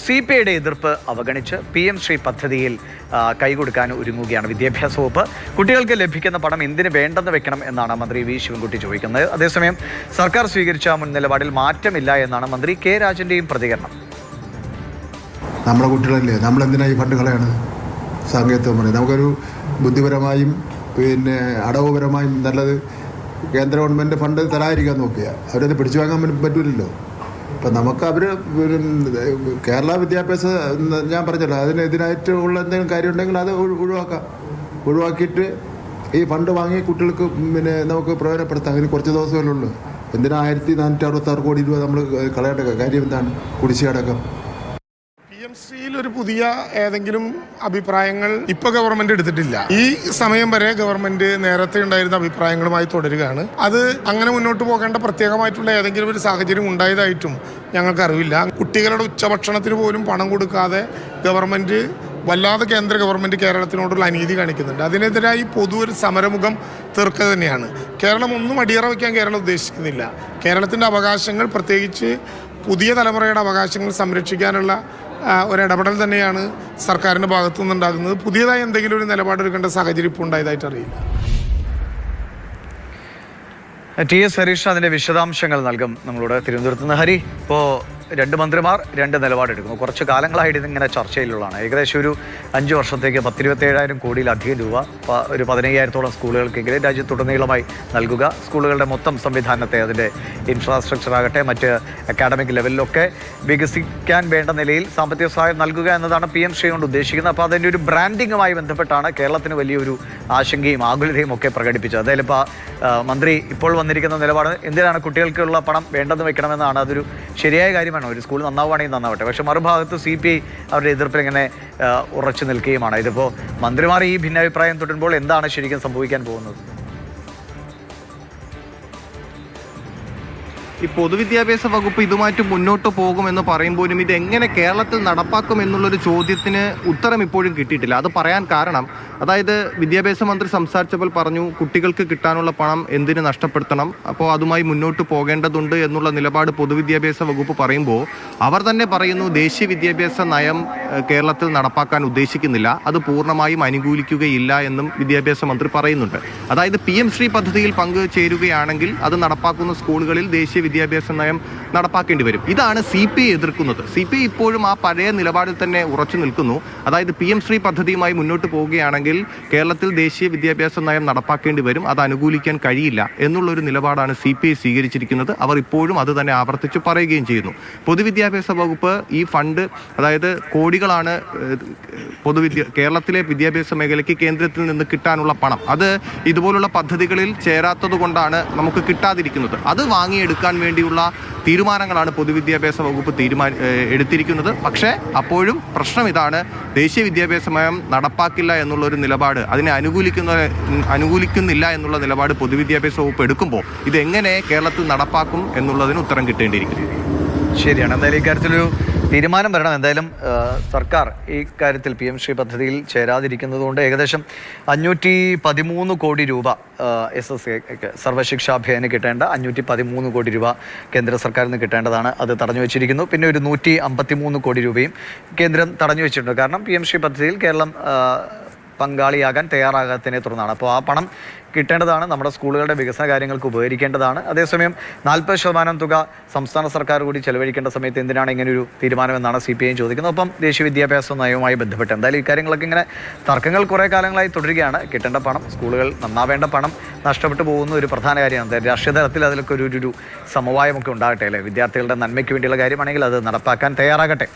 C P ഐയുടെ എതിർപ്പ് അവഗണിച്ച് പി എം ശ്രീ പദ്ധതിയിൽ കൈകൊടുക്കാൻ ഒരുങ്ങുകയാണ് വിദ്യാഭ്യാസ വകുപ്പ്. കുട്ടികൾക്ക് ലഭിക്കുന്ന പണം എന്തിനു വേണ്ടെന്ന് വെക്കണം എന്നാണ് മന്ത്രി വി. ശിവൻകുട്ടി ചോദിക്കുന്നത്. അതേസമയം സർക്കാർ സ്വീകരിച്ച മുൻ നിലപാടിൽ മാറ്റമില്ല എന്നാണ് മന്ത്രി കെ. രാജന്റെയും പ്രതികരണം. നമ്മുടെ കുട്ടികളല്ലേ? നമ്മളെന്തിനാ ഈ ഫണ്ട് കളയാണ്? സാങ്കേതികം പറയുന്നത്. നമുക്കൊരു ബുദ്ധിപരമായും പിന്നെ അടവുപരമായും നല്ലത് കേന്ദ്ര ഗവൺമെന്റ് ഫണ്ട് തരാതിരിക്കാൻ നോക്കുക അവരത് പിടിച്ചു വാങ്ങാൻ പറ്റില്ലല്ലോ പറ്റൂലല്ലോ. അപ്പം നമുക്ക് അവർ കേരള വിദ്യാഭ്യാസ ഞാൻ പറഞ്ഞല്ലോ അതിനെതിരായിട്ട് ഉള്ള എന്തെങ്കിലും കാര്യം ഉണ്ടെങ്കിൽ അത് ഒഴി- ഒഴിവാക്കാം. ഒഴിവാക്കിയിട്ട് ഈ ഫണ്ട് വാങ്ങി കുട്ടികൾക്ക് പിന്നെ നമുക്ക് പ്രയോജനപ്പെടുത്താം. അതിന് കുറച്ച് ദിവസമല്ലേ ഉള്ളൂ. എന്തിനാ ആയിരത്തി നാനൂറ്റി അറുപത്താറ് കോടി രൂപ നമ്മൾ കളയേണ്ട കാര്യം എന്താണ്? കുടിശ്ശികടക്കം ഒരു പുതിയ ഏതെങ്കിലും അഭിപ്രായങ്ങൾ ഇപ്പൊ ഗവൺമെന്റ് എടുത്തിട്ടില്ല. ഈ സമയം വരെ ഗവൺമെന്റ് നേരത്തെ ഉണ്ടായിരുന്ന അഭിപ്രായങ്ങളുമായി തുടരുകയാണ്. അത് അങ്ങനെ മുന്നോട്ട് പോകേണ്ട പ്രത്യേകമായിട്ടുള്ള ഏതെങ്കിലും ഒരു സാഹചര്യം ഉണ്ടായതായിട്ടും ഞങ്ങൾക്ക് അറിവില്ല കുട്ടികളുടെ ഉച്ചഭക്ഷണത്തിന് പോലും പണം കൊടുക്കാതെ ഗവൺമെന്റ് വല്ലാതെ കേന്ദ്ര ഗവൺമെന്റ് കേരളത്തിനോടുള്ള അനീതി കാണിക്കുന്നുണ്ട്. അതിനെതിരായി പൊതു ഒരു സമരമുഖം തീർക്കുക തന്നെയാണ്. കേരളം ഒന്നും അടിയറ വയ്ക്കാൻ കേരളം ഉദ്ദേശിക്കുന്നില്ല. കേരളത്തിന്റെ അവകാശങ്ങൾ പ്രത്യേകിച്ച് പുതിയ തലമുറയുടെ അവകാശങ്ങൾ സംരക്ഷിക്കാനുള്ള ആ, ഒരു ഇടപെടൽ തന്നെയാണ് സർക്കാരിന്റെ ഭാഗത്തു നിന്നുണ്ടാകുന്നത് പുതിയതായി എന്തെങ്കിലും ഒരു നിലപാടെടുക്കേണ്ട സാഹചര്യം ഇപ്പോൾ ഉണ്ടായതായിട്ട് അറിയില്ല. ടി എസ് ഹരീഷ് അതിന്റെ വിശദാംശങ്ങൾ നൽകും. നമ്മളോട് തിരുവനന്തപുരത്ത് നിന്ന്. ഹരി ഇപ്പോൾ രണ്ട് മന്ത്രിമാർ രണ്ട് നിലപാടെടുക്കുന്നു. കുറച്ച് കാലങ്ങളായിട്ട് ഇതിങ്ങനെ ചർച്ചയിലുള്ളതാണ്. ഏകദേശം ഒരു അഞ്ച് വർഷത്തേക്ക് പത്തിരുപത്തേഴായിരം കോടിയിലധികം രൂപ ഒരു പതിനയ്യായിരത്തോളം സ്കൂളുകൾക്കെങ്കിലും രാജ്യത്തുടനീളമായി നൽകുക. സ്കൂളുകളുടെ മൊത്തം സംവിധാനത്തെ അതിന്റെ ഇൻഫ്രാസ്ട്രക്ചർ ആകട്ടെ മറ്റ് അക്കാഡമിക് ലെവലിലൊക്കെ വികസിക്കാൻ വേണ്ട നിലയിൽ സാമ്പത്തിക സഹായം നൽകുക എന്നതാണ് പി എം ശ്രീ കൊണ്ട് ഉദ്ദേശിക്കുന്നത്. അപ്പോൾ അതിന്റെ ഒരു ബ്രാൻഡിങ്ങുമായി ബന്ധപ്പെട്ടാണ് കേരളത്തിന് വലിയൊരു ആശങ്കയും ആകുലതയും ഒക്കെ പ്രകടിപ്പിച്ചത്. അതായത് ഇപ്പോൾ മന്ത്രി ഇപ്പോൾ വന്നിരിക്കുന്ന നിലപാട് എന്തിനാണ് കുട്ടികൾക്കുള്ള പണം വേണ്ടെന്ന് വെക്കണമെന്നാണ് അതൊരു ശരിയായ കാര്യമാണ്. ഒരു സ്കൂൾ നന്നാവുകയാണെങ്കിൽ നന്നാവട്ടെ. പക്ഷേ മറുഭാഗത്ത് സി പി ഐ അവരുടെ എതിർപ്പിൽ ഇങ്ങനെ ഉറച്ചു നിൽക്കുകയുമാണ്. ഇതിപ്പോൾ മന്ത്രിമാർ ഈ ഭിന്നാഭിപ്രായം തുടരുമ്പോൾ എന്താണ് ശരിക്കും സംഭവിക്കാൻ പോകുന്നത്? ഈ പൊതുവിദ്യാഭ്യാസ വകുപ്പ് ഇതുമായിട്ട് മുന്നോട്ട് പോകുമെന്ന് പറയുമ്പോഴും ഇത് എങ്ങനെ കേരളത്തിൽ നടപ്പാക്കും എന്നുള്ളൊരു ചോദ്യത്തിന് ഉത്തരം ഇപ്പോഴും കിട്ടിയിട്ടില്ല. അത് പറയാൻ കാരണം അതായത് വിദ്യാഭ്യാസ മന്ത്രി സംസാരിച്ചപ്പോൾ പറഞ്ഞു കുട്ടികൾക്ക് കിട്ടാനുള്ള പണം എന്തിന് നഷ്ടപ്പെടുത്തണം? അപ്പോൾ അതുമായി മുന്നോട്ട് പോകേണ്ടതുണ്ട് എന്നുള്ള നിലപാട് പൊതുവിദ്യാഭ്യാസ വകുപ്പ് പറയുമ്പോൾ അവർ തന്നെ പറയുന്നു ദേശീയ വിദ്യാഭ്യാസ നയം കേരളത്തിൽ നടപ്പാക്കാൻ ഉദ്ദേശിക്കുന്നില്ല. അത് പൂർണമായും അനുകൂലിക്കുകയില്ല എന്നും വിദ്യാഭ്യാസ മന്ത്രി പറയുന്നുണ്ട്. അതായത് പി എം ശ്രീ പദ്ധതിയിൽ പങ്കു ചേരുകയാണെങ്കിൽ അത് നടപ്പാക്കുന്ന സ്കൂളുകളിൽ ദേശീയ വിദ്യാഭ്യാസ നയം നടപ്പാക്കേണ്ടി വരും. ഇതാണ് സി പി ഐ എതിർക്കുന്നത്. സി പി ഐ ഇപ്പോഴും ആ പഴയ നിലപാടിൽ തന്നെ ഉറച്ചു നിൽക്കുന്നു. അതായത് പി എം ശ്രീ പദ്ധതിയുമായി മുന്നോട്ട് പോവുകയാണെങ്കിൽ കേരളത്തിൽ ദേശീയ വിദ്യാഭ്യാസ നയം നടപ്പാക്കേണ്ടി വരും. അത് അനുകൂലിക്കാൻ കഴിയില്ല എന്നുള്ളൊരു നിലപാടാണ് സി പി ഐ സ്വീകരിച്ചിരിക്കുന്നത്. അവർ ഇപ്പോഴും അത് തന്നെ ആവർത്തിച്ച് പറയുകയും ചെയ്യുന്നു. പൊതുവിദ്യാഭ്യാസ വകുപ്പ് ഈ ഫണ്ട് അതായത് കോടികളാണ് പൊതുവിദ്യ കേരളത്തിലെ വിദ്യാഭ്യാസ മേഖലയ്ക്ക് കേന്ദ്രത്തിൽ നിന്ന് കിട്ടാനുള്ള പണം. അത് ഇതുപോലുള്ള പദ്ധതികളിൽ ചേരാത്തത് കൊണ്ടാണ് നമുക്ക് കിട്ടാതിരിക്കുന്നത്. അത് വാങ്ങിയെടുക്കാൻ വേണ്ടിയുള്ള തീരുമാനങ്ങളാണ് പൊതുവിദ്യാഭ്യാസ വകുപ്പ് തീരുമാന എടുത്തിരിക്കുന്നത്. പക്ഷേ അപ്പോഴും പ്രശ്നം ഇതാണ്. ദേശീയ വിദ്യാഭ്യാസ നയം നടപ്പാക്കില്ല എന്നുള്ള ഒരു നിലപാട് അതിനെ അനുകൂലിക്കുന്ന അനുകൂലിക്കുന്നില്ല എന്നുള്ള നിലപാട് പൊതുവിദ്യാഭ്യാസ വകുപ്പ് എടുക്കുമ്പോൾ ഇതെങ്ങനെ കേരളത്തിൽ നടപ്പാക്കും എന്നുള്ളതിന് ഉത്തരം കിട്ടേണ്ടിയിരിക്കുന്നു. ശരിയാണ്. എന്തായാലും ഇക്കാര്യത്തിലൊരു തീരുമാനം വരണം. എന്തായാലും സർക്കാർ ഈ കാര്യത്തിൽ പി എം ശ്രീ പദ്ധതിയിൽ ചേരാതിരിക്കുന്നത് കൊണ്ട് ഏകദേശം അഞ്ഞൂറ്റി പതിമൂന്ന് കോടി രൂപ എസ് എസ് എക്ക് സർവശിക്ഷാഭ്യന് കിട്ടേണ്ട അഞ്ഞൂറ്റി പതിമൂന്ന് കോടി രൂപ കേന്ദ്ര സർക്കാരിൽ നിന്ന് കിട്ടേണ്ടതാണ് അത് തടഞ്ഞു വെച്ചിരിക്കുന്നു. പിന്നെ ഒരു നൂറ്റി അമ്പത്തി മൂന്ന് കോടി രൂപയും കേന്ദ്രം തടഞ്ഞു വെച്ചിട്ടുണ്ട്. കാരണം പി എം ശ്രീ പദ്ധതിയിൽ കേരളം പങ്കാളിയാകാൻ തയ്യാറാകാത്തതിനെ തുടർന്നാണ്. അപ്പോൾ ആ പണം കിട്ടേണ്ടതാണ്. നമ്മുടെ സ്കൂളുകളുടെ വികസന കാര്യങ്ങൾക്ക് ഉപകരിക്കേണ്ടതാണ്. അതേസമയം നാൽപ്പത് ശതമാനം തുക സംസ്ഥാന സർക്കാർ കൂടി ചെലവഴിക്കേണ്ട സമയത്ത് എന്തിനാണ് ഇങ്ങനൊരു തീരുമാനമെന്നാണ് സി പി ഐ ചോദിക്കുന്നത്. ഒപ്പം ദേശീയ വിദ്യാഭ്യാസ നയവുമായി ബന്ധപ്പെട്ട് എന്തായാലും ഇക്കാര്യങ്ങളൊക്കെ ഇങ്ങനെ തർക്കങ്ങൾ കുറേ കാലങ്ങളായി തുടരുകയാണ്. കിട്ടേണ്ട പണം സ്കൂളുകൾ നന്നാവേണ്ട പണം നഷ്ടപ്പെട്ടു പോകുന്ന ഒരു പ്രധാന കാര്യമാണ്. രാഷ്ട്രീയ തലത്തിൽ അതിലൊക്കെ ഒരു ഒരു- ഒരു സമവായമൊക്കെ ഉണ്ടാകട്ടെ അല്ലേ? വിദ്യാർത്ഥികളുടെ നന്മയ്ക്ക് വേണ്ടിയുള്ള കാര്യമാണെങ്കിൽ അത് നടപ്പാക്കാൻ തയ്യാറാകട്ടെ.